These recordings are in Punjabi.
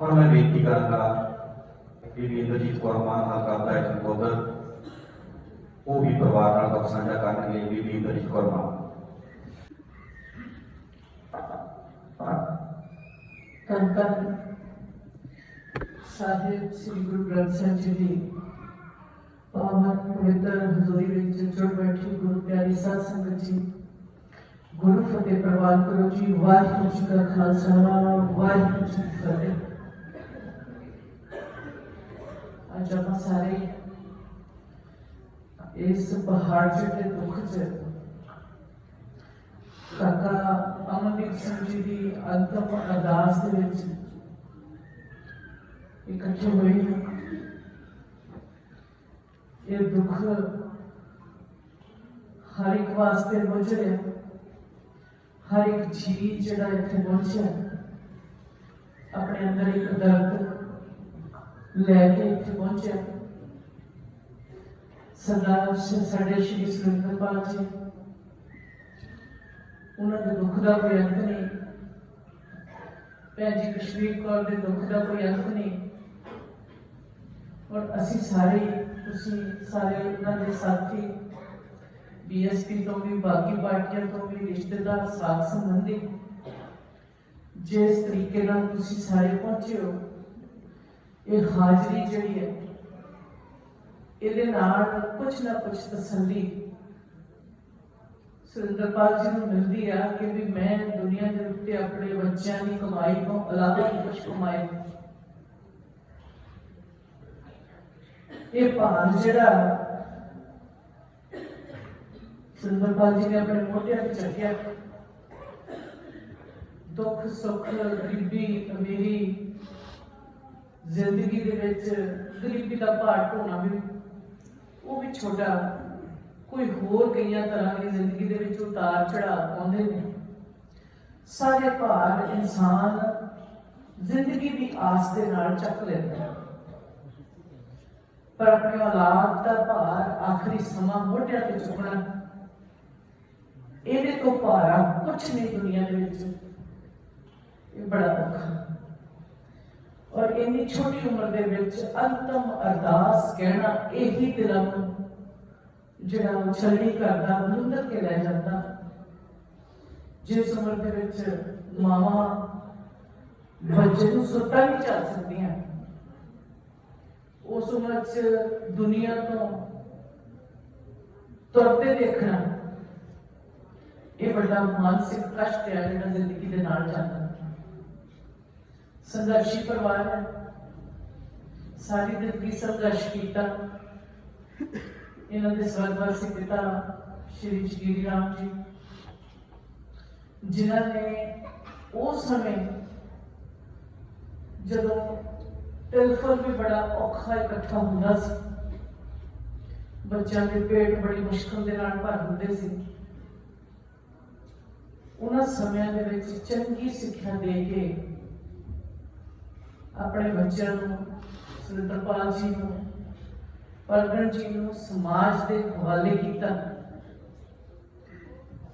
ਹੁਣ ਮੈਂ ਬੇਨਤੀ ਕਰਾਂਗਾ ਕਿ ਵੀ ਇੰਦਰਜੀਤ ਕੌਰ ਮਾਨ ਹਲਕਾ ਦਾ ਇੱਕ ਬੋਦਰ ਉਹ ਵੀ ਪਰਿਵਾਰ ਨਾਲ ਦੁੱਖ ਸਾਂਝਾ ਕਰਨਗੇ ਬੀਬੀ ਇੰਦਰਜੀਤ ਕੌਰ ਮਾਨ ਧੰਨ ਧੰਨ ਸਾਹਿਬ ਸ੍ਰੀ ਗੁਰੂ ਗ੍ਰੰਥ ਸਾਹਿਬ ਜੀ ਦੀ ਪਾਵਨ ਪਵਿੱਤਰ ਹਜ਼ੂਰੀ ਵਿੱਚ ਜੁੜ ਬੈਠੀ ਗੁਰੂ ਪਿਆਰੀ ਸਾਧ ਸੰਗਤ ਜੀ ਗੁਰੂ ਫਤਿਹ ਪ੍ਰਵਾਨ ਕਰੋ ਜੀ ਵਾਹਿਗੁਰੂ ਜੀ ਕਾ ਖਾਲਸਾ ਵਾਹਿਗੁਰੂ ਜੀ ਕੀ ਫਤਿਹ ਅੱਜ ਆਪਾਂ ਸਾਰੇ ਇਸ ਪਹਾੜ ਜਿਹੇ ਦੁੱਖ 'ਚ ਕਾਕਾ ਅਮਨਦੀਪ ਸਿੰਘ ਜੀ ਦੀ ਅੰਤਮ ਅਰਦਾਸ ਦੇ ਵਿੱਚ ਇਕੱਠੇ ਹੋਏ ਹਾਂ ਇਹ ਦੁੱਖ ਹਰ ਇੱਕ ਵਾਸਤੇ ਮੁਝਰਿਆ ਹਰ ਇੱਕ ਜੀ ਜਿਹੜਾ ਇੱਥੇ ਪਹੁੰਚਿਆ ਆਪਣੇ ਅੰਦਰ ਇੱਕ ਦਰਦ ਲੈ ਕੇ ਇੱਥੇ ਪਹੁੰਚਿਆ ਸਰਦਾਰ ਸ਼- ਸਾਡੇ ਸ਼੍ਰੀ ਸੁਰਿੰਦਰਪਾਲ ਜੀ ਉਹਨਾਂ ਦੇ ਦੁੱਖ ਦਾ ਕੋਈ ਅੰਤ ਨਹੀਂ ਭੈਣ ਜੀ ਕਸ਼ਮੀਰ ਕੌਰ ਦੇ ਦੁੱਖ ਦਾ ਕੋਈ ਅੰਤ ਨਹੀਂ ਔਰ ਅਸੀਂ ਸਾਰੇ ਹੀ, ਤੁਸੀਂ ਸਾਰੇ ਉਹਨਾਂ ਦੇ ਸਾਥੀ ਬੀਐਸਪੀ ਤੋਂ ਵੀ ਬਾਕੀ ਪਾਰਟੀਆਂ ਤੋਂ ਵੀ ਰਿਸ਼ਤੇਦਾਰ ਸਾਥ ਸੰਬੰਧੀ ਜਿਸ ਤਰੀਕੇ ਨਾਲ ਤੁਸੀਂ ਸਾਰੇ ਪਹੁੰਚੇ ਹੋ ਇਹ ਹਾਜ਼ਰੀ ਜਿਹੜੀ ਹੈ, ਇਹਦੇ ਨਾਲ ਕੁਝ ਨਾ ਕੁਝ ਤਸੱਲੀ ਸੁਰਿੰਦਰਪਾਲ ਜੀ ਨੂੰ ਮਿਲਦੀ ਆ ਕਿ ਵੀ ਮੈਂ ਦੁਨੀਆ ਦੇ ਉੱਤੇ ਆਪਣੇ ਬੱਚਿਆਂ ਦੀ ਕਮਾਈ ਤੋਂ ਇਲਾਵਾ ਕੁਝ ਕਮਾਇਆ ਇਹ ਭਾਰ ਜਿਹੜਾ ਸੁਰਿੰਦਰਪਾਲ ਜੀ ਨੇ ਆਪਣੇ ਮੋਢਿਆਂ ਤੇ ਚੱਕਿਆ ਦੁੱਖ ਸੁੱਖ ਗਰੀਬੀ, ਅਮੀਰੀ ਜ਼ਿੰਦਗੀ ਦੇ ਵਿੱਚ ਗਰੀਬੀ ਦਾ ਭਾਰ ਢੋਣਾ ਵੀ, ਉਹ ਵੀ ਛੋਟਾ ਕੋਈ ਹੋਰ ਕਈਆਂ ਤਰ੍ਹਾਂ ਦੀ ਜ਼ਿੰਦਗੀ ਦੇ ਵਿੱਚ ਉਤਾਰ ਚੜਾਅ ਆਉਂਦੇ ਨੇ ਸਾਰੇ ਭਾਰ ਇਨਸਾਨ ਜ਼ਿੰਦਗੀ ਦੀ ਆਸ ਦੇ ਨਾਲ ਚੱਕ ਲੈਂਦਾ ਹੈ। ਪਰ ਆਪਣੀ ਔਲਾਦ ਦਾ ਭਾਰ ਆਖਰੀ ਸਮਾਂ ਮੋਢਿਆਂ ਤੇ ਚੁੱਕਣਾ ਇਹਦੇ ਤੋਂ ਭਾਰਾ ਕੁਝ ਨਹੀਂ ਦੁਨੀਆ ਦੇ ਵਿੱਚ ਇਹ ਬੜਾ ਔਖਾ ਹੈ। ਔਰ ਇੰਨੀ ਛੋਟੀ ਉਮਰ ਦੇ ਵਿੱਚ ਅੰਤਮ ਅਰਦਾਸ ਕਹਿਣਾ ਇਹੀ ਦਿਲਾਂ ਨੂੰ, ਜਿਹੜਾ ਛਲਣੀ ਕਰਦਾ ਬਲੁੰਦਰ ਕੇ ਲੈ ਜਾਂਦਾ। ਜਿਸ ਉਮਰ ਦੇ ਵਿੱਚ ਮਾਵਾ ਬੱਚੇ ਨੂੰ ਸੁੱਤਾ ਨਹੀਂ ਚੱਲ ਸਕਦੀਆਂ। ਉਸ ਉਮਰ 'ਚ ਦੁਨੀਆ ਤੋਂ ਤੁਰਦੇ ਦੇਖਣਾ, ਇਹ ਵੱਡਾ ਮਾਨਸਿਕ ਕਸ਼ਟ ਹੈ ਜਿਹੜਾ ਜ਼ਿੰਦਗੀ ਦੇ ਨਾਲ ਜਾਂਦਾ। ਸੰਘਰਸ਼ੀ ਪਰਿਵਾਰ ਹੈ ਸਾਰੀ ਜ਼ਿੰਦਗੀ ਸੰਘਰਸ਼ ਕੀਤਾ ਇਹਨਾਂ ਦੇ ਸਵਰਗਵਾਸੀ ਪਿਤਾ ਸ਼੍ਰੀ ਜਗੀਰ ਰਾਮ ਜੀ ਜਿਨ੍ਹਾਂ ਨੇ ਉਸ ਸਮੇਂ ਜਦੋਂ ਟੈਲੀਫੋਨ ਵੀ ਬੜਾ ਔਖਾ ਇਕੱਠਾ ਹੁੰਦਾ ਸੀ ਬੱਚਿਆਂ ਦੇ ਪੇਟ ਬੜੀ ਮੁਸ਼ਕਲ ਦੇ ਨਾਲ ਭਰ ਹੁੰਦੇ ਸੀ ਉਹਨਾਂ ਸਮਿਆਂ ਦੇ ਵਿੱਚ ਚੰਗੀ ਸਿੱਖਿਆ ਦੇ ਕੇ ਆਪਣੇ ਬੱਚਿਆਂ ਨੂੰ, ਸੁਰਿੰਦਰਪਾਲ ਜੀ ਨੂੰ ਪਰਗਣ ਜੀ ਨੂੰ ਸਮਾਜ ਦੇ ਹਵਾਲੇ ਕੀਤਾ।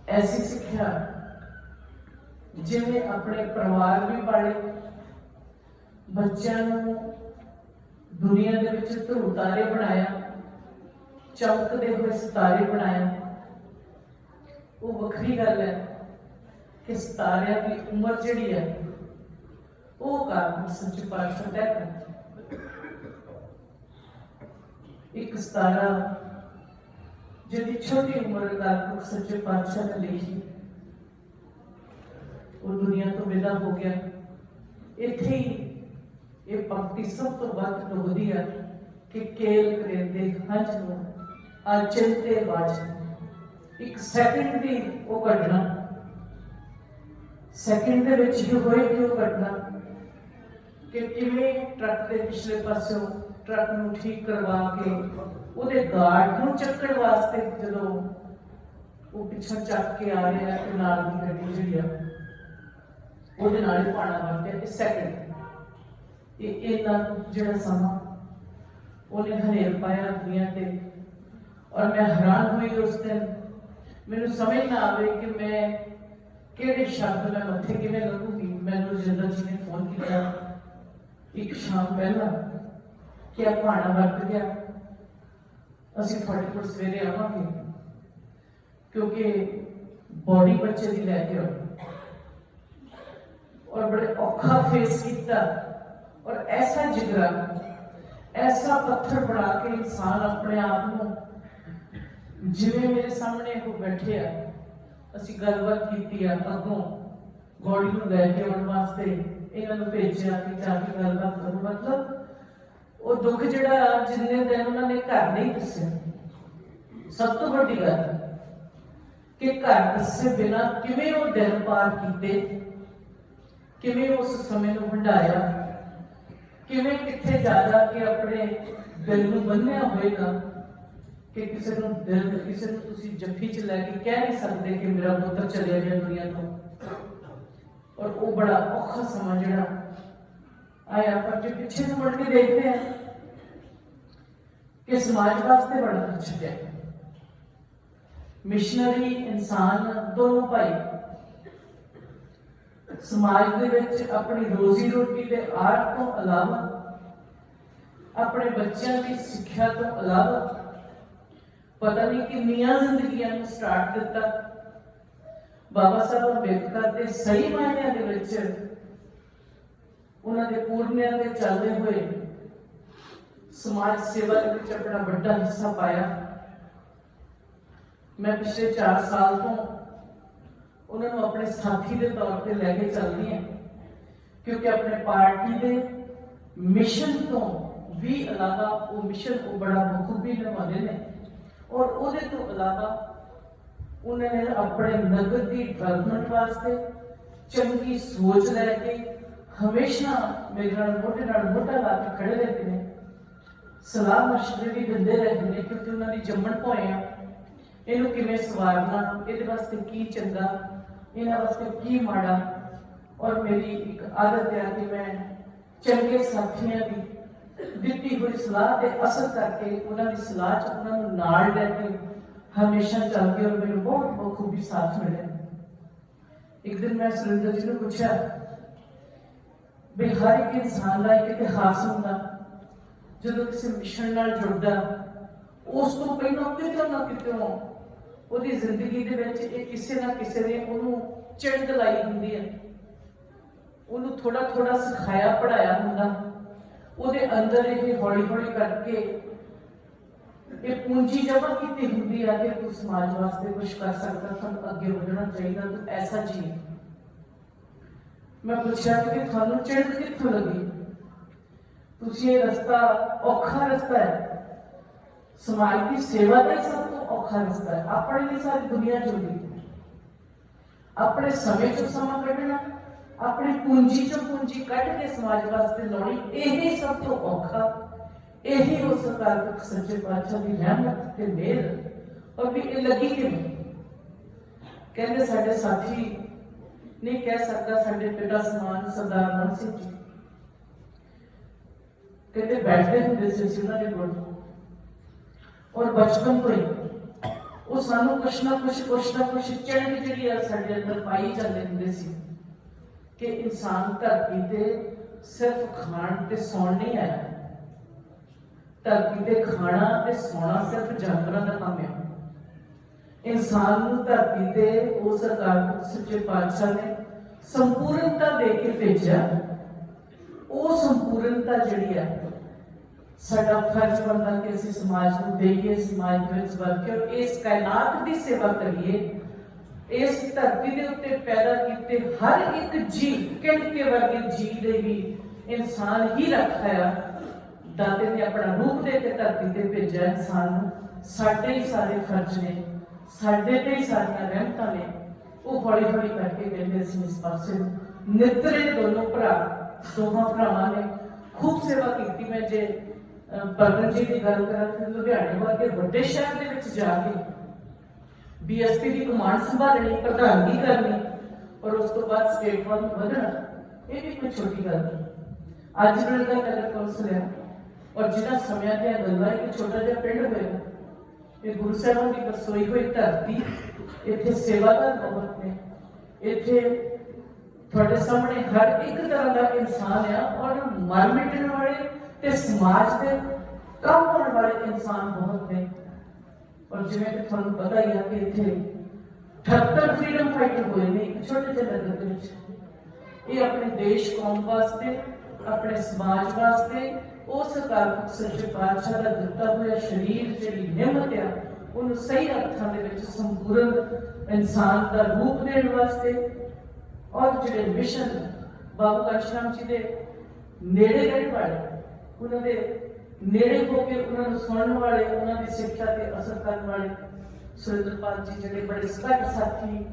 ਐਸੀ ਸਿੱਖਿਆ ਜਿਵੇਂ ਆਪਣੇ ਪਰਿਵਾਰ ਵੀ ਪਾਲੇ, ਬੱਚਿਆਂ ਨੂੰ ਦੁਨੀਆ ਦੇ ਵਿੱਚ ਧਰੂਤਾਰੇ ਬਣਾਇਆ ਚਮਕਦੇ ਹੋਏ ਸਿਤਾਰੇ ਬਣਾਇਆ। ਉਹ ਵੱਖਰੀ ਗੱਲ ਹੈ ਕਿ ਸਿਤਾਰਿਆਂ ਦੀ ਉਮਰ ਜਿਹੜੀ ਹੈ ਉਹ ਕਾਰਨ ਸੱਚੇ ਪਾਤਸ਼ਾਹ ਤੈਅ ਕਰਦਾ ਇੱਕ ਸਤਾਰਾ, ਜਿਹਦੀ ਛੋਟੀ ਉਮਰ ਦਾ ਸੱਚੇ ਪਾਤਸ਼ਾਹ ਨੇ ਲਿਖੀ ਉਹ ਦੁਨੀਆ ਤੋਂ ਵਿਦਾ ਹੋ ਗਿਆ। ਇੱਥੇ ਹੀ ਇਹ ਪੰਕਤੀ ਸਭ ਤੋਂ ਵੱਧ ਡੁੱਬਦੀ ਹੈ ਕਿ ਕੇਲ ਕਰੇਂਦੇ ਹੰਝ ਨੂੰ ਅਚਿੰਤੇ ਵਾਜ ਇੱਕ ਸੈਕਿੰਡ ਦੀ ਉਹ ਘਟਨਾ। ਸੈਕਿੰਡ ਦੇ ਵਿੱਚ ਹੀ ਹੋਈ ਕਿ ਉਹ ਘਟਨਾ। ਕਿ ਕਿਵੇਂ ਟਰੱਕ ਦੇ ਪਿਛਲੇ ਪਾਸਿਓਂ ਟਰੱਕ ਨੂੰ ਠੀਕ ਕਰਵਾ ਕੇ ਉਹਦੇ ਗਾਰਡ ਨੂੰ ਚੱਕਣ ਵਾਸਤੇ ਜਦੋਂ ਉਹ ਪਿੱਛੋਂ ਚੱਕ ਕੇ ਆ ਰਿਹਾ ਤੇ ਨਾਲ ਦੀ ਗੱਡੀ ਜਿਹੜੀ ਆ, ਉਹਦੇ ਨਾਲ ਹੀ ਪਾਣਾ ਵਰਤਿਆ ਇਹ ਸੈਕਿੰਡ ਇਹ ਇਹਨਾਂ ਜਿਹੜਾ ਸਮਾਂ, ਉਹਨੇ ਹਨੇਰ ਪਾਇਆ ਦੁਨੀਆ ਤੇ। ਔਰ ਮੈਂ ਹੈਰਾਨ ਹੋਈ ਉਸ ਦਿਨ। ਮੈਨੂੰ ਸਮਝ ਨਾ ਆਵੇ ਕਿ ਮੈਂ ਕਿਹੜੇ ਸ਼ਬਦ ਮੈਂ ਮੱਥੇ ਕਿਵੇਂ ਲੱਗੂਗੀ। ਮੈਨੂੰ ਜਿੰਦਰ ਜੀ ਨੇ ਫੋਨ ਕੀਤਾ। ਇੱਕ ਸ਼ਾਮ ਪਹਿਲਾਂ ਕਿ ਆ ਭਾਣਾ ਵਰਤ ਗਿਆ। ਅਸੀਂ ਤੁਹਾਡੇ ਸਵੇਰੇ ਆਵਾਂਗੇ, ਕਿਉਂਕਿ ਬੋਡੀ ਬੱਚੇ ਦੀ ਲੈ ਕੇ ਆਉਣੀ ਔਰ ਬੜੇ ਔਖਾ ਫੇਸ ਕੀਤਾ। ਔਰ ਐਸਾ ਜਿਗਰਾ, ਐਸਾ ਪੱਥਰ ਬਣਾ ਕੇ ਇਨਸਾਨ ਆਪਣੇ ਆਪ ਨੂੰ ਜਿਵੇਂ ਮੇਰੇ ਸਾਹਮਣੇ ਉਹ ਬੈਠੇ ਆ ਅਸੀਂ ਗੱਲਬਾਤ ਕੀਤੀ ਆ ਅੱਗੋਂ ਬੋਡੀ ਨੂੰ ਲੈ ਕੇ ਆਉਣ ਵਾਸਤੇ। ਇਹਨਾਂ ਨੂੰ ਭੇਜਿਆ ਕਿ ਜਾ ਕੇ ਗੱਲਬਾਤ ਕਰੋ ਮਤਲਬ ਉਹ ਦੁੱਖ ਜਿਹੜਾ ਜਿੰਨੇ ਦਿਨ ਉਹਨਾਂ ਨੇ ਘਰ ਨਹੀਂ ਦੱਸਿਆ। ਸਭ ਤੋਂ ਵੱਡੀ ਗੱਲ ਕਿ ਘਰ ਦੱਸੇ ਬਿਨਾ ਕਿਵੇਂ ਉਹ ਦਿਨ ਪਾਰ ਕੀਤੇ, ਕਿਵੇਂ ਉਸ ਸਮੇਂ ਨੂੰ ਹੰਡਾਇਆ ਕਿਵੇਂ ਕਿੱਥੇ ਜਾ ਜਾ ਕੇ ਆਪਣੇ ਦਿਲ ਨੂੰ ਬੰਨਿਆ ਹੋਏਗਾ ਕਿ ਕਿਸੇ ਨੂੰ ਦਿਲ, ਕਿਸੇ ਨੂੰ ਤੁਸੀਂ ਜੱਫੀ ਚ ਲੈ ਕੇ ਕਹਿ ਨਹੀਂ ਸਕਦੇ ਕਿ ਮੇਰਾ ਪੁੱਤਰ ਚਲਿਆ ਗਿਆ ਦੁਨੀਆ ਤੋਂ। ਔਰ ਉਹ ਬੜਾ ਔਖਾ ਸਮਾਂ ਜਿਹੜਾ ਆਇਆ, ਪਰ ਜੇ ਪਿੱਛੇ ਨੂੰ ਮੁੜ ਕੇ ਦੇਖਦੇ ਹਾਂ ਕਿ ਸਮਾਜ ਵਾਸਤੇ ਬੜਾ ਕੁਛ ਛੱਡਿਆ ਮਿਸ਼ਨਰੀ ਇਨਸਾਨ ਦੋਨੋਂ ਭਾਈ ਸਮਾਜ ਦੇ ਵਿੱਚ ਆਪਣੀ ਰੋਜ਼ੀ ਰੋਟੀ ਦੇ ਆਰਟ ਤੋਂ ਇਲਾਵਾ, ਆਪਣੇ ਬੱਚਿਆਂ ਦੀ ਸਿੱਖਿਆ ਤੋਂ ਇਲਾਵਾ ਪਤਾ ਨਹੀਂ ਕਿੰਨੀਆਂ ਜ਼ਿੰਦਗੀਆਂ ਨੂੰ ਸਟਾਰਟ ਦਿੱਤਾ। ਬਾਬਾ ਸਾਹਿਬ ਅੰਬੇਦਕਰ ਦੇ ਸਹੀ ਮਾਇਨਿਆਂ ਦੇ ਵਿੱਚ ਉਹਨਾਂ ਦੇ ਪੂਰਨਿਆਂ ਦੇ ਚੱਲਦੇ ਹੋਏ ਸਮਾਜ ਸੇਵਾ ਦੇ ਵਿੱਚ ਆਪਣਾ ਵੱਡਾ ਹਿੱਸਾ ਪਾਇਆ। ਮੈਂ ਪਿਛਲੇ 4 ਸਾਲ ਤੋਂ ਉਹਨਾਂ ਨੂੰ ਆਪਣੇ ਸਾਥੀ ਦੇ ਤੌਰ ਤੇ ਲੈ ਕੇ ਚੱਲਦੀ ਹਾਂ, ਕਿਉਂਕਿ ਆਪਣੇ ਪਾਰਟੀ ਦੇ ਮਿਸ਼ਨ ਤੋਂ ਵੀ ਇਲਾਵਾ ਉਹ ਮਿਸ਼ਨ ਉਹ ਬੜਾ ਬਖੂਬੀ ਨਿਭਾਉਂਦੇ ਨੇ। ਔਰ ਉਹਦੇ ਤੋਂ ਇਲਾਵਾ ਉਹਨਾਂ ਨੇ ਆਪਣੇ ਨਗਰ ਦੀ ਡਿਵੈਲਪਮੈਂਟ ਵਾਸਤੇ ਚੰਗੀ ਸੋਚ ਲੈ ਕੇ ਹਮੇਸ਼ਾ ਮੇਰੇ ਨਾਲ ਮੋਢੇ ਨਾਲ ਮੋਢਾ ਲਾ ਕੇ ਖੜੇ ਰਹਿੰਦੇ ਨੇ। ਸਲਾਹ ਮਸ਼ਵਰੇ ਵੀ ਦਿੰਦੇ ਰਹਿੰਦੇ ਨੇ ਕਿਉਂਕਿ ਉਹਨਾਂ ਦੀ ਜੰਮਣ ਭੋਏ ਆ। ਇਹਨੂੰ ਕਿਵੇਂ ਸਵਾਰਨਾ, ਇਹਦੇ ਵਾਸਤੇ ਕੀ ਚੰਗਾ, ਇਹਨਾਂ ਵਾਸਤੇ ਕੀ ਮਾੜਾ। ਔਰ ਮੇਰੀ ਇੱਕ ਆਦਤ ਹੈ ਕਿ ਮੈਂ ਚੰਗੇ ਸਾਥੀਆਂ ਦੀ ਦਿੱਤੀ ਹੋਈ ਸਲਾਹ ਤੇ ਅਸਰ ਕਰਕੇ ਉਹਨਾਂ ਦੀ ਸਲਾਹ ਚ ਉਹਨਾਂ ਨੂੰ ਨਾਲ ਲੈ ਕੇ ਹਮੇਸ਼ਾ ਚੱਲਦੇ ਔਰ ਮੈਨੂੰ ਬਹੁਤ ਬਖੂਬੀ ਸਾਥ ਮਿਲਿਆ। ਇੱਕ ਦਿਨ ਮੈਂ ਸੁਰਿੰਦਰ ਜੀ ਨੂੰ ਪੁੱਛਿਆ ਵੀ ਹਰ ਇੱਕ ਇਨਸਾਨ ਦਾ ਇੱਕ ਇਤਿਹਾਸ ਹੁੰਦਾ, ਜਦੋਂ ਕਿਸੇ ਮਿਸ਼ਨ ਨਾਲ ਜੁੜਦਾ, ਉਸ ਤੋਂ ਪਹਿਲਾਂ ਕਿਤੇ ਨਾ ਕਿਤੇ ਉਹਦੀ ਜ਼ਿੰਦਗੀ ਦੇ ਵਿੱਚ ਇਹ ਕਿਸੇ ਨਾ ਕਿਸੇ ਨੇ ਉਹਨੂੰ ਚਿੜਕ ਲਾਈ ਹੁੰਦੀ ਹੈ। ਉਹਨੂੰ ਥੋੜਾ ਥੋੜਾ ਸਿਖਾਇਆ ਪੜਾਇਆ ਹੁੰਦਾ। ਉਹਦੇ ਅੰਦਰ ਇਹ ਹੌਲੀ ਹੌਲੀ ਕਰਕੇ ਇਹ ਪੂੰਜੀ ਜਮ੍ਹਾਂ ਕੀਤੀ ਹੁੰਦੀ ਹੈ ਕਿ ਤੂੰ ਸਮਾਜ ਵਾਸਤੇ ਕੁਝ ਕਰ ਸਕਦਾ, ਤੁਹਾਨੂੰ ਅੱਗੇ ਵਧਣਾ ਚਾਹੀਦਾ, ਤੂੰ ਐਸਾ ਜੀ ਮੈਂ ਪੁੱਛਿਆ ਕਿ ਤੁਹਾਨੂੰ ਚਿੜਕ ਕਿੱਥੋਂ ਲੱਗੀ? ਤੁਸੀਂ ਇਹ ਰਸਤਾ ਔਖਾ ਰਸਤਾ ਹੈ। ਸਮਾਜ ਦੀ ਸੇਵਾ ਦਾ ਸਭ ਤੋਂ ਔਖਾ ਰਸਤਾ ਹੈ। ਆਪਣੇ ਲਈ ਸਾਰੀ ਦੁਨੀਆ ਜੁੜੀ ਆਪਣੇ ਸਮੇਂ ਚੋਂ ਸਮਾਂ ਕੱਢਣਾ, ਆਪਣੀ ਪੂੰਜੀ ਚੋਂ ਪੂੰਜੀ ਕੱਢ ਕੇ ਸਮਾਜ ਵਾਸਤੇ ਲਾਉਣੀ, ਇਹ ਹੀ ਸਭ ਤੋਂ ਔਖਾ ਇਹੀ ਉਹ ਸਰਕਾਰ ਸੱਚੇ ਪਾਤਸ਼ਾਹ ਦੀ ਰਹਿਮਤ ਤੇ ਮਿਹਰ ਔਰ ਵੀ ਇਹ ਲੱਗੀ ਕਿਵੇਂ ਕਹਿੰਦੇ ਸਾਡੇ ਸਾਥੀ ਨਹੀਂ ਕਹਿ ਸਕਦਾ ਸਾਡੇ ਪਿਤਾ ਸਮਾਨ ਸਰਦਾਰ ਮਨ ਸਿੰਘ ਜੀ। ਕਹਿੰਦੇ ਬੈਠਦੇ ਹੁੰਦੇ ਸੀ ਅਸੀਂ ਦੇ ਕੋਲ ਔਰ ਬਚਪਨ ਤੋਂ ਹੀ ਉਹ ਸਾਨੂੰ ਕੁਛ ਨਾ ਕੁਛ ਕੁਛ ਨਾ ਕੁਛ ਚੜ੍ਹ ਜਿਹੜੀ ਆ ਸਾਡੇ ਅੰਦਰ ਪਾਈ ਜਾਂਦੇ ਹੁੰਦੇ ਸੀ ਕਿ ਇਨਸਾਨ ਧਰਤੀ ਤੇ ਸਿਰਫ ਖਾਣ ਤੇ ਸੌਣ ਨਹੀਂ ਆਇਆ। ਧਰਤੀ ਤੇ ਖਾਣਾ ਤੇ ਸੌਣਾ ਸਿਰਫ ਜਾਨਵਰਾਂ ਦਾ ਕੰਮ ਹੈ ਇਨਸਾਨ ਨੂੰ ਧਰਤੀ ਤੇ ਉਹ ਸਰਕਾਰ ਸੱਚੇ ਪਾਤਸ਼ਾਹ ਨੇ ਸੰਪੂਰਨਤਾ ਦੇ ਕੇ ਭੇਜਿਆ। ਉਹ ਸੰਪੂਰਨਤਾ ਜਿਹੜੀ ਹੈ ਸਾਡਾ ਫਰਜ਼ ਬਣਦਾ ਕਿ ਅਸੀਂ ਸਮਾਜ ਨੂੰ ਦੇਈਏ, ਸਮਾਜ ਦੇ ਵਿੱਚ ਵਰਕਰ ਇਸ ਕਾਇਨਾਤ ਦੀ ਸੇਵਾ ਕਰੀਏ। ਇਸ ਧਰਤੀ ਦੇ ਉੱਤੇ ਪੈਦਾ ਕੀਤੇ ਹਰ ਇੱਕ ਜੀ ਕਿਣਕੇ ਵਰਗੇ ਜੀ ਦੇ ਵੀ ਇਨਸਾਨ ਹੀ ਰੱਖਿਆ। ਦਾਤੇ ਨੇ ਆਪਣਾ ਰੂਪ ਦੇ ਕੇ ਧਰਤੀ ਤੇ ਭੇਜਿਆ ਇਨਸਾਨ ਨੂੰ। ਸਾਡੇ ਹੀ ਸਾਰੇ ਫਰਜ਼ ਨੇ ਸਾਡੇ ਤੇ ਹੀ ਸਾਰੀਆਂ ਰਹਿਮਤਾਂ ਨੇ। ਉਹ ਹੌਲੀ ਹੌਲੀ ਕਰਕੇ ਕਹਿੰਦੇ ਸੀ ਇਸ ਪਾਸੇ ਨੂੰ। ਦੋਨੋਂ ਭਰਾ ਦੋਹਾਂ ਭਰਾਵਾਂ ਨੇ ਖੂਬ ਸੇਵਾ ਕੀਤੀ। ਮੈਂ ਜੇ ਅਹ, ਜੀ ਦੀ ਗੱਲ ਕਰਾਂ ਤਾਂ ਲੁਧਿਆਣੇ ਵਰਗੇ ਵੱਡੇ ਸ਼ਹਿਰ ਦੇ ਵਿੱਚ ਜਾ ਕੇ ਬੀਐਸਪੀ ਦੀ ਕਮਾਂਡ ਸੰਭਾਲਣੀ ਪ੍ਰਧਾਨਗੀ ਕਰਨੀ ਔਰ ਉਸ ਤੋਂ ਬਾਅਦ ਸਟੇਟ ਵੱਲ ਵਧਣਾ ਇਹ ਵੀ ਕੋਈ ਛੋਟੀ ਗੱਲ ਨਹੀਂ। ਅੱਜ ਮੇਰੇ ਦਾ ਨਗਰ ਕੌਂਸਲ ਹੈ ਔਰ ਜਿਹਨਾਂ ਸਮਿਆਂ ਦੀਆਂ ਗੱਲਾਂ ਇੱਕ ਛੋਟਾ ਜਿਹਾ ਪਿੰਡ ਹੋਇਆ। ਇਹ ਗੁਰੂ ਸਾਹਿਬਾਨ ਦੀ ਵਸੋਈ ਹੋਈ ਧਰਤੀ, ਇੱਥੇ ਸੇਵਾਦਾਰ ਬਹੁਤ ਨੇ ਇੱਥੇ ਤੁਹਾਡੇ ਸਾਹਮਣੇ ਹਰ ਇੱਕ ਤਰ੍ਹਾਂ ਦਾ ਇਨਸਾਨ ਆ, ਔਰ ਮਰ ਮਿਟਣ ਵਾਲੇ ਤੇ ਸਮਾਜ ਦੇ ਕੰਮ ਆਉਣ ਵਾਲੇ ਇਨਸਾਨ ਬਹੁਤ ਨੇ। ਔਰ ਜਿਵੇਂ ਕਿ ਤੁਹਾਨੂੰ ਪਤਾ ਹੀ ਆ ਕਿ ਇੱਥੇ 78 ਫਰੀडम ਫਾਈਟਰ ਹੋਏ ਨੇ ਛੋਟੇ ਜਿਹੇ ਨਗਰ ਦੇ ਵਿੱਚ। ਇਹ ਆਪਣੇ ਦੇਸ਼ ਕੌਮ ਵਾਸਤੇ, ਆਪਣੇ ਸਮਾਜ ਵਾਸਤੇ, ਉਸ ਅਕਾਲ ਸੱਚੇ ਪਾਤਸ਼ਾਹ ਦਾ ਦਿੱਤਾ ਹੋਇਆ ਸ਼ਰੀਰ ਜਿਹੜੀ ਨਿਮਤ ਆ, ਉਹਨੂੰ ਸਹੀ ਅਰਥਾਂ ਦੇ ਵਿੱਚ ਸੰਪੂਰਨ ਇਨਸਾਨ ਦਾ ਰੂਪ ਦੇਣ ਵਾਸਤੇ ਔਰ ਜਿਹੜੇ ਮਿਸ਼ਨ ਬਾਬੂ ਕਾਸ਼ਰਾਮ ਜੀ ਦੇ ਨੇੜੇ ਰਹਿਣ ਵਾਲੇ, ਉਹਨਾਂ ਦੇ ਨੇੜੇ ਹੋ ਕੇ ਉਹਨਾਂ ਨੂੰ ਸੁਣਨ ਵਾਲੇ, ਉਹਨਾਂ ਦੀ ਸਿੱਖਿਆ ਤੇ ਅਸਰ ਕਰਨ ਵਾਲੇ, ਸੁਰਿੰਦਰਪਾਲ ਜੀ ਜਿਹੜੇ ਬੜੇ ਸਖਤ ਸਾਥੀ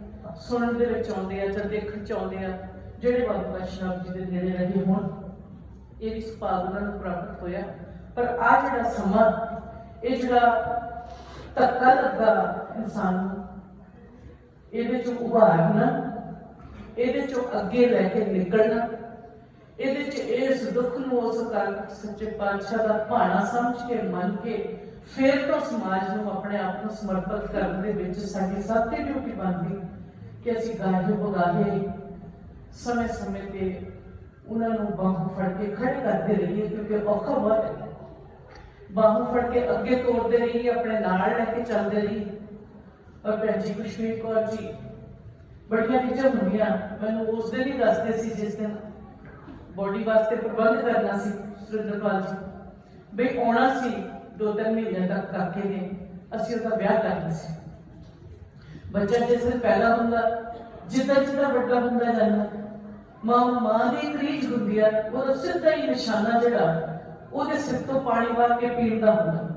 ਸੁਣਨ ਦੇ ਵਿੱਚ ਆਉਂਦੇ ਆ ਜਾਂ ਦੇਖਣ ਚ ਆਉਂਦੇ ਆ, ਜਿਹੜੇ ਬਾਬੂ ਕਾਸ਼ਰਾਮ ਜੀ ਦੇ ਨੇੜੇ ਰਹੇ ਹੋਣ। ਇਹ ਵੀ ਸੁਭਾਗ ਉਹਨਾਂ ਨੂੰ ਪ੍ਰਾਪਤ ਹੋਇਆ। ਪਰ ਆ ਜਿਹੜਾ ਸਮਾਂ, ਇਹ ਜਿਹੜਾ ਧੱਕਾ ਲੱਗਾ ਇਨਸਾਨ ਨੂੰ ਇਹਦੇ ਚੋਂ ਉਭਾਰਨਾ ਇਹਦੇ ਚੋਂ ਅੱਗੇ ਲੈ ਕੇ ਨਿਕਲਣਾ, ਇਹਦੇ ਚ ਇਸ ਦੁੱਖ ਨੂੰ ਉਸ ਕਾਲ ਸੱਚੇ ਪਾਤਸ਼ਾਹ ਦਾ ਭਾਣਾ ਸਮਝ ਕੇ, ਮੰਨ ਕੇ, ਫਿਰ ਤੋਂ ਸਮਾਜ ਨੂੰ ਆਪਣੇ ਆਪ ਨੂੰ ਸਮਰਪਿਤ ਕਰਨ ਦੇ ਵਿੱਚ ਸਾਡੀ ਸਾਥੀ ਡਿਊਟੀ ਬਣਦੀ ਕਿ ਅਸੀਂ ਗਾਹੇ ਬਗਾਹੇ ਸਮੇਂ ਸਮੇਂ ਤੇ ਉਹਨਾਂ ਨੂੰ ਬਾਹੋਂ ਫੜ ਕੇ ਖੜੇ ਕਰਦੇ ਰਹੀਏ ਕਿਉਂਕਿ ਔਖਾ ਬਹੁਤ ਹੈ ਬਾਹੋਂ ਫੜ ਕੇ ਅੱਗੇ ਤੋਰਦੇ ਰਹੀਏ ਆਪਣੇ ਨਾਲ ਲੈ ਕੇ ਚੱਲਦੇ ਰਹੀਏ ਔਰ ਭੈਣ ਜੀ ਕਸ਼ਮੀਰ ਕੌਰ ਜੀ ਬੜੀਆਂ ਚੀਜ਼ਾਂ ਹੁੰਦੀਆਂ ਮੈਨੂੰ ਉਸ ਦਿਨ ਹੀ ਦੱਸਦੇ ਸੀ ਜਿਸ ਦਿਨ ਬੋਡੀ ਵਾਸਤੇ ਪ੍ਰਬੰਧ ਕਰਨਾ ਸੀ ਸੁਰਿੰਦਰਪਾਲ ਜੀ ਬਈ ਆਉਣਾ ਸੀ ਦੋ ਤਿੰਨ ਮਹੀਨੇ ਤੱਕ ਕਾਕੇ ਨੇ ਅਸੀਂ ਉਹਦਾ ਵਿਆਹ ਕਰਨਾ ਸੀ ਬੱਚਾ ਜਿਸ ਦਿਨ ਪੈਦਾ ਹੁੰਦਾ ਜਿੱਦਾਂ ਜਿੱਦਾਂ ਵੱਡਾ ਹੁੰਦਾ ਜਾਂਦਾ ਮਾਂ ਮਾਂ ਦੀ ਇੱਕ ਹੁੰਦੀ ਆ, ਉਹਦਾ ਸਿੱਧਾ ਹੀ ਨਿਸ਼ਾਨਾ ਜਿਹੜਾ, ਉਹਦੇ ਸਿਰ ਤੋਂ ਪਾਣੀ ਵਾਰ ਕੇ ਪੀਣ ਹੁੰਦਾ।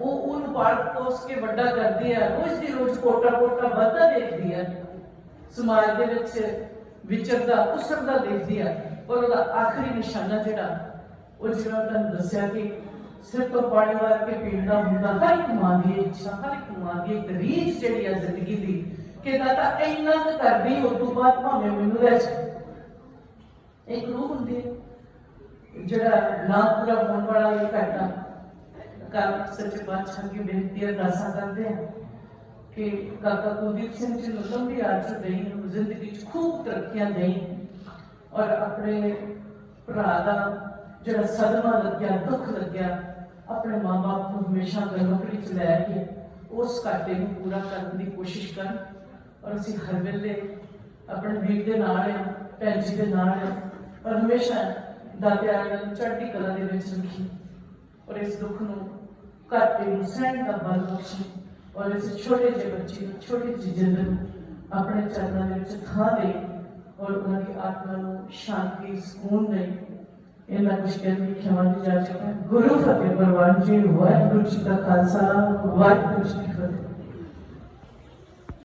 ਉਹ ਉਹਨੂੰ ਪਾਲ ਪੋਸ ਕੇ ਵੱਡਾ ਕਰਦੀ ਆ, ਰੋਜ਼ ਦੀ ਰੋਜ਼ ਕੋਟਾ ਕੋਟਾ ਵੱਧਦਾ ਦੇਖਦੀ ਆ। ਸਮਾਜ ਦੇ ਵਿੱਚ ਵਿਚਰਦਾ, ਉਸਰਦਾ ਦੇਖਦੀ ਆ, ਪਰ ਉਹਦਾ ਆਖਰੀ ਨਿਸ਼ਾਨਾ ਜਿਹੜਾ, ਉਹ ਜਿਵੇਂ ਤੁਹਾਨੂੰ ਦੱਸਿਆ ਕਿ ਸਿਰ ਤੋਂ ਪਾਣੀ ਵਾਰ ਕੇ ਪੀਣ ਦਾ ਹੁੰਦਾ, ਹਰ ਇੱਕ ਮਾਂ ਦੀ ਇੱਛਾ, ਹਰ ਇੱਕ ਮਾਂ ਦੀ ਇੱਕ ਰੀਝ ਜਿਹੜੀ ਆ ਜ਼ਿੰਦਗੀ ਦੀ ਕਿ ਦਾਤਾ ਇੰਨਾ ਕੁ ਕਰਦੀ, ਉਸ ਤੋਂ ਬਾਅਦ ਭਾਵੇਂ ਮੈਨੂੰ ਲੈ ਇੱਕ ਰੂਹ ਹੁੰਦੀ ਜਿਹੜਾ ਨਾ ਪੂਰਾ ਹੋਣ ਵਾਲਾ ਇਹ ਘਟਨਾ ਕਾਲ ਸੱਚੇ ਪਾਤਸ਼ਾਹ ਦੀ ਬੇਨਤੀ ਅਰਦਾਸਾਂ ਕਰਦੇ ਆ ਕਿ ਕਾਕਾ ਕੁਲਦੀਪ ਸਿੰਘ ਜੀ ਨੂੰ ਲੰਬੀ ਆਯੂ ਦੇਈ ਨੂੰ ਜ਼ਿੰਦਗੀ 'ਚ ਖੂਬ ਤਰੱਕੀਆਂ ਦੇਈ ਔਰ ਆਪਣੇ ਭਰਾ ਦਾ ਜਿਹੜਾ ਸਦਮਾ ਲੱਗਿਆ, ਦੁੱਖ ਲੱਗਿਆ, ਆਪਣੇ ਮਾਂ-ਬਾਪ ਨੂੰ ਹਮੇਸ਼ਾ ਗਰਮਕੜੀ 'ਚ ਲੈ ਕੇ ਉਸ ਘਾਟੇ ਨੂੰ ਪੂਰਾ ਕਰਨ ਦੀ ਕੋਸ਼ਿਸ਼ ਕਰਨ। ਔਰ ਅਸੀਂ ਹਰ ਵੇਲੇ ਆਪਣੇ ਵੀਰ ਦੇ ਨਾਲ ਆ ਭੈਣ ਜੀ ਦੇ ਨਾਲ ਆ ਔਰ ਹਮੇਸ਼ਾ ਦਾਤਿਆ ਨੂੰ ਚੜ੍ਹਦੀ ਕਲਾ ਦੇ ਵਿੱਚ ਰੱਖੀ ਔਰ ਇਸ ਦੁੱਖ ਨੂੰ ਘਾਟੇ ਨੂੰ ਸਹਿਣ ਦਾ ਬਲ ਬਖਸ਼ੀ ਔਰ ਇਸ ਛੋਟੇ ਜਿਹੇ ਬੱਚੇ ਨੂੰ ਛੋਟੀ ਜਿਹੀ ਜਿੰਦ ਨੂੰ ਆਪਣੇ ਚਰਨਾਂ ਦੇ ਵਿੱਚ ਥਾਂ ਦੇ ਔਰ ਉਹਨਾਂ ਦੀ ਆਤਮਾ ਨੂੰ ਸ਼ਾਂਤੀ, ਸਕੂਨ ਦੇ ਇਹਨਾਂ ਕੁਝ ਕਹਿਣ ਦੀ ਖਿਮਾ ਦੀ ਜਾ ਚੁੱਕਾ ਹੈ। ਗੁਰੂ ਫਤਿਹ ਪਰਵਾਨ ਜੀ ਵਾਹਿਗੁਰੂ ਜੀ ਦਾ ਖਾਲਸਾ, ਵਾਹਿਗੁਰੂ ਜੀ ਕੀ